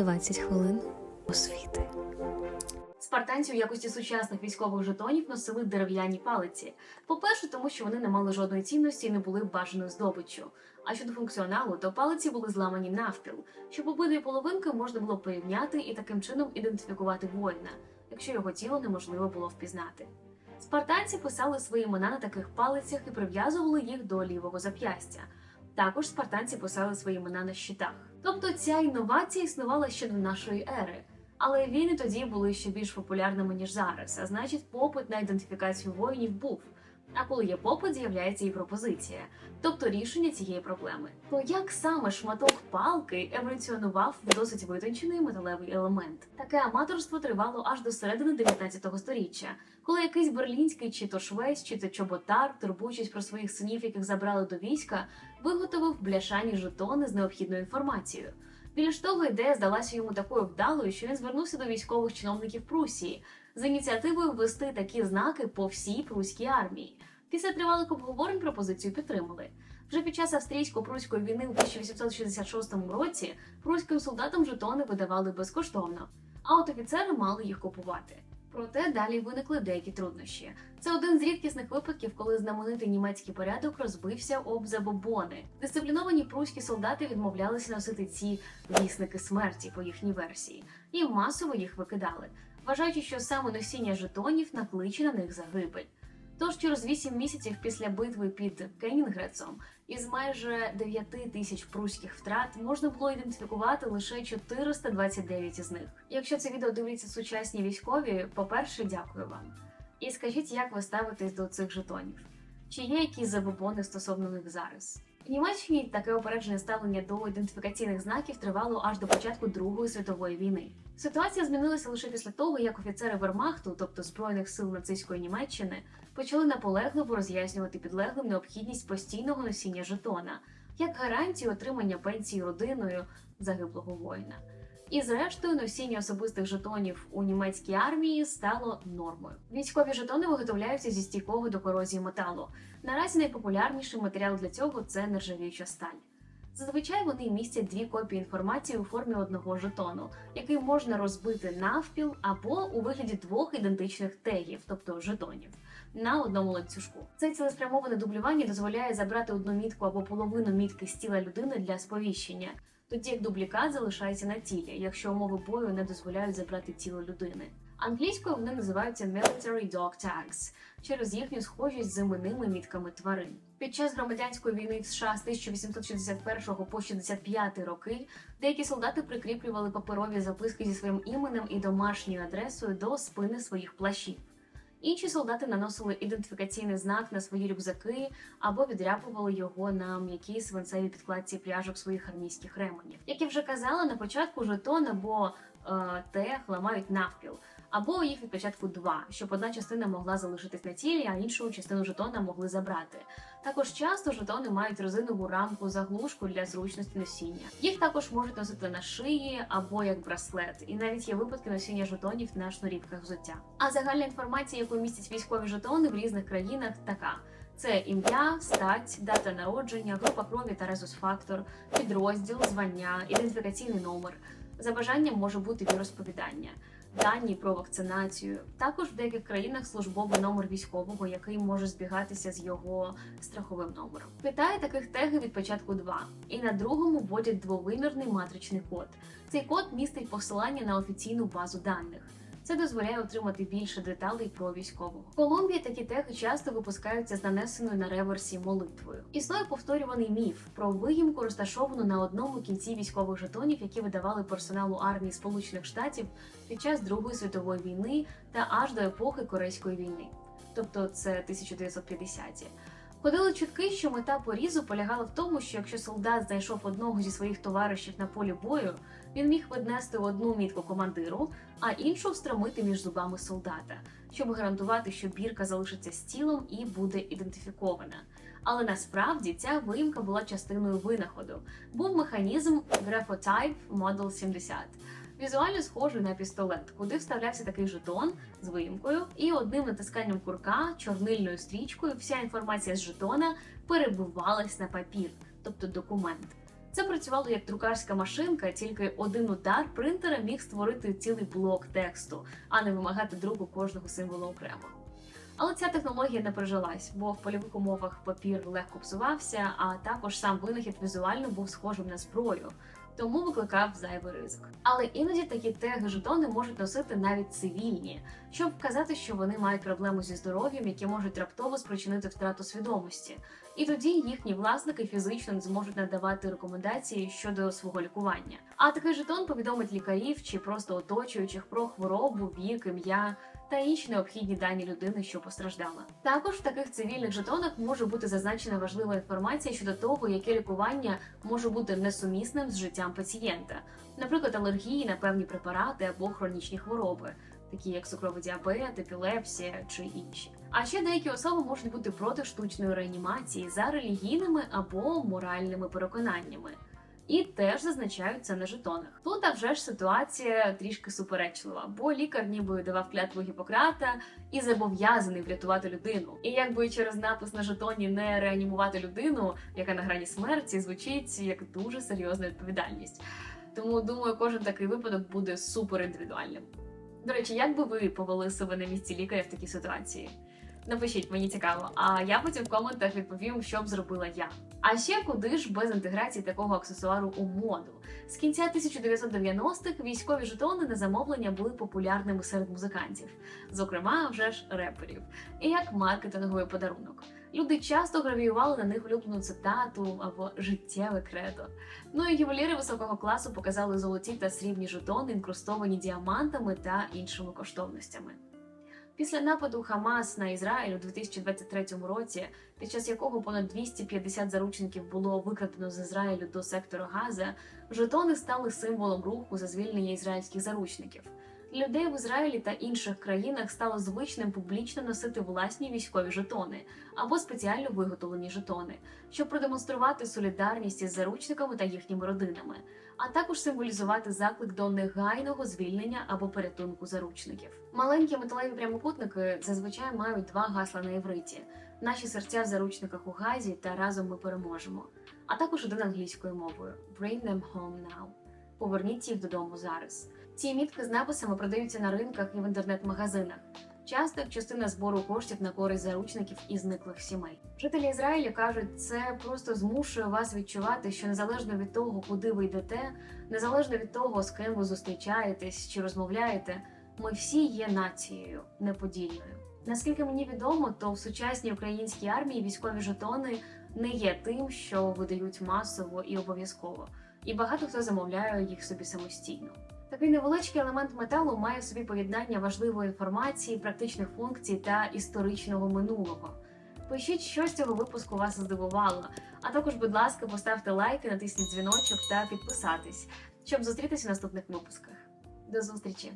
20 хвилин освіти. Спартанці у якості сучасних військових жетонів носили дерев'яні палиці. По-перше, тому що вони не мали жодної цінності і не були бажаною здобиччю. А щодо функціоналу, то палиці були зламані навпіл, щоб обидві половинки можна було порівняти і таким чином ідентифікувати воїна, якщо його тіло неможливо було впізнати. Спартанці писали свої імена на таких палицях і прив'язували їх до лівого зап'ястя. Також спартанці писали свої імена на щитах. Тобто ця інновація існувала ще до нашої ери. Але війни тоді були ще більш популярними ніж зараз. А значить, попит на ідентифікацію воїнів був. А коли є попит, з'являється і пропозиція, тобто рішення цієї проблеми. То як саме шматок палки еволюціонував в досить витончений металевий елемент? Таке аматорство тривало аж до середини 19 століття, коли якийсь берлінський чи то швець, чи то чоботар, турбуючись про своїх синів, яких забрали до війська, виготовив бляшані жетони з необхідною інформацією. Більш того, ідея здалася йому такою вдалою, що він звернувся до військових чиновників Прусії з ініціативою ввести такі знаки по всій пруській армії. Після тривалих обговорень пропозицію підтримали. Вже під час австрійсько-пруської війни у 1866 році пруським солдатам жетони видавали безкоштовно, а от офіцери мали їх купувати. Проте далі виникли деякі труднощі. Це один з рідкісних випадків, коли знаменитий німецький порядок розбився об забобони. Дисципліновані пруські солдати відмовлялися носити ці вісники смерті по їхній версії, і масово їх викидали, вважаючи, що саме носіння жетонів накличе на них загибель. Тож через 8 місяців після битви під Кенінгрецом із майже 9 тисяч пруських втрат можна було ідентифікувати лише 429 із них. Якщо це відео дивляться сучасні військові, по-перше, дякую вам. І скажіть, як ви ставитесь до цих жетонів? Чи є якісь забобони стосовно них зараз? В Німеччині таке опереджене ставлення до ідентифікаційних знаків тривало аж до початку Другої світової війни. Ситуація змінилася лише після того, як офіцери Вермахту, тобто збройних сил нацистської Німеччини, почали наполегливо роз'яснювати підлеглим необхідність постійного носіння жетона як гарантію отримання пенсії родиною загиблого воїна. І зрештою носіння особистих жетонів у німецькій армії стало нормою. Військові жетони виготовляються зі стійкого до корозії металу. Наразі найпопулярніший матеріал для цього це нержавіюча сталь. Зазвичай вони містять дві копії інформації у формі одного жетону, який можна розбити навпіл або у вигляді двох ідентичних тегів, тобто жетонів, на одному ланцюжку. Це цілеспрямоване дублювання дозволяє забрати одну мітку або половину мітки з тіла людини для сповіщення, тоді як дублікат залишається на тілі, якщо умови бою не дозволяють забрати тіло людини. Англійською вони називаються Military Dog Tags через їхню схожість з іменними мітками тварин. Під час громадянської війни в США з 1861 по 65 роки деякі солдати прикріплювали паперові записки зі своїм іменем і домашньою адресою до спини своїх плащів. Інші солдати наносили ідентифікаційний знак на свої рюкзаки або відряпували його на м'якій свинцевій підкладці пряжок своїх армійських ременів. Як я вже казала, на початку жетон або е, тех ламають навпіл, або їх від початку два, щоб одна частина могла залишитись на тілі, а іншу частину жетона могли забрати. Також часто жетони мають резинову рамку заглушку для зручності носіння. Їх також можуть носити на шиї або як браслет, і навіть є випадки носіння жетонів на шнурівках взуття. А загальна інформація, яку містять військові жетони в різних країнах, така. Це ім'я, стать, дата народження, група крові та резус-фактор, підрозділ, звання, ідентифікаційний номер. За бажанням може бути віросповідання, дані про вакцинацію. Також в деяких країнах службовий номер військового, який може збігатися з його страховим номером. В Китаї таких тегів від початку два, і на другому вводять двовимірний матричний код. Цей код містить посилання на офіційну базу даних. Це дозволяє отримати більше деталей про військового. В Колумбії такі теги часто випускаються з нанесеною на реверсі молитвою. Існує повторюваний міф про виїмку, розташовану на одному кінці військових жетонів, які видавали персоналу армії Сполучених Штатів під час Другої світової війни та аж до епохи Корейської війни, тобто це 1950-ті. Ходили чутки, що мета порізу полягала в тому, що якщо солдат знайшов одного зі своїх товаришів на полі бою, він міг віднести одну мітку командиру, а іншу встромити між зубами солдата, щоб гарантувати, що бірка залишиться з тілом і буде ідентифікована. Але насправді ця виїмка була частиною винаходу. Був механізм Graphotype Model 70. Візуально схожий на пістолет, куди вставлявся такий жетон з виїмкою, і одним натисканням курка, чорнильною стрічкою, вся інформація з жетона перебувалась на папір, тобто документ. Це працювало як друкарська машинка, тільки один удар принтера міг створити цілий блок тексту, а не вимагати друку кожного символу окремо. Але ця технологія не прижилась, бо в польових умовах папір легко псувався, а також сам винахід візуально був схожим на зброю, тому викликав зайвий ризик. Але іноді такі теги жетони можуть носити навіть цивільні, щоб вказати, що вони мають проблему зі здоров'ям, які можуть раптово спричинити втрату свідомості. І тоді їхні власники фізично не зможуть надавати рекомендації щодо свого лікування. А такий жетон повідомить лікарів чи просто оточуючих про хворобу, вік, ім'я та інші необхідні дані людини, що постраждала. Також в таких цивільних жетонах може бути зазначена важлива інформація щодо того, яке лікування може бути несумісним з життям пацієнта, наприклад, алергії на певні препарати або хронічні хвороби. Такі як цукровий діабет, епілепсія чи інші. А ще деякі особи можуть бути проти штучної реанімації за релігійними або моральними переконаннями. І теж зазначають це на жетонах. Тут а вже ж ситуація трішки суперечлива, бо лікар ніби давав клятву Гіппократа і зобов'язаний врятувати людину. І якби через напис на жетоні не реанімувати людину, яка на грані смерті, звучить як дуже серйозна відповідальність. Тому думаю, кожен такий випадок буде супер індивідуальним. До речі, як би ви повели себе на місці лікаря в такій ситуації? Напишіть, мені цікаво, а я потім в коментах відповім, що б зробила я. А ще куди ж без інтеграції такого аксесуару у моду? З кінця 1990-х військові жетони на замовлення були популярними серед музикантів, зокрема вже ж реперів, і як маркетинговий подарунок. Люди часто гравіювали на них улюблену цитату або життєве кредо. Ну і ювеліри високого класу показали золоті та срібні жетони, інкрустовані діамантами та іншими коштовностями. Після нападу Хамас на Ізраїль у 2023 році, під час якого понад 250 заручників було викрадено з Ізраїлю до сектору Газа, жетони стали символом руху за звільнення ізраїльських заручників. Людей в Ізраїлі та інших країнах стало звичним публічно носити власні військові жетони або спеціально виготовлені жетони, щоб продемонструвати солідарність із заручниками та їхніми родинами, а також символізувати заклик до негайного звільнення або порятунку заручників. Маленькі металеві прямокутники зазвичай мають два гасла на івриті: наші серця в заручниках у газі та разом ми переможемо. А також один англійською мовою Bring them home now. Поверніть їх додому зараз. Ці мітки з написами продаються на ринках і в інтернет-магазинах. Часто частина збору коштів на користь заручників і зниклих сімей. Жителі Ізраїлю кажуть, це просто змушує вас відчувати, що незалежно від того, куди ви йдете, незалежно від того, з ким ви зустрічаєтесь чи розмовляєте, ми всі є нацією неподільною. Наскільки мені відомо, то в сучасній українській армії військові жетони не є тим, що видають масово і обов'язково, і багато хто замовляє їх собі самостійно. Такий невеличкий елемент металу має в собі поєднання важливої інформації, практичних функцій та історичного минулого. Пишіть, що з цього випуску вас здивувало. А також, будь ласка, поставте лайки, натисніть дзвіночок та підписатись, щоб зустрітися в наступних випусках. До зустрічі!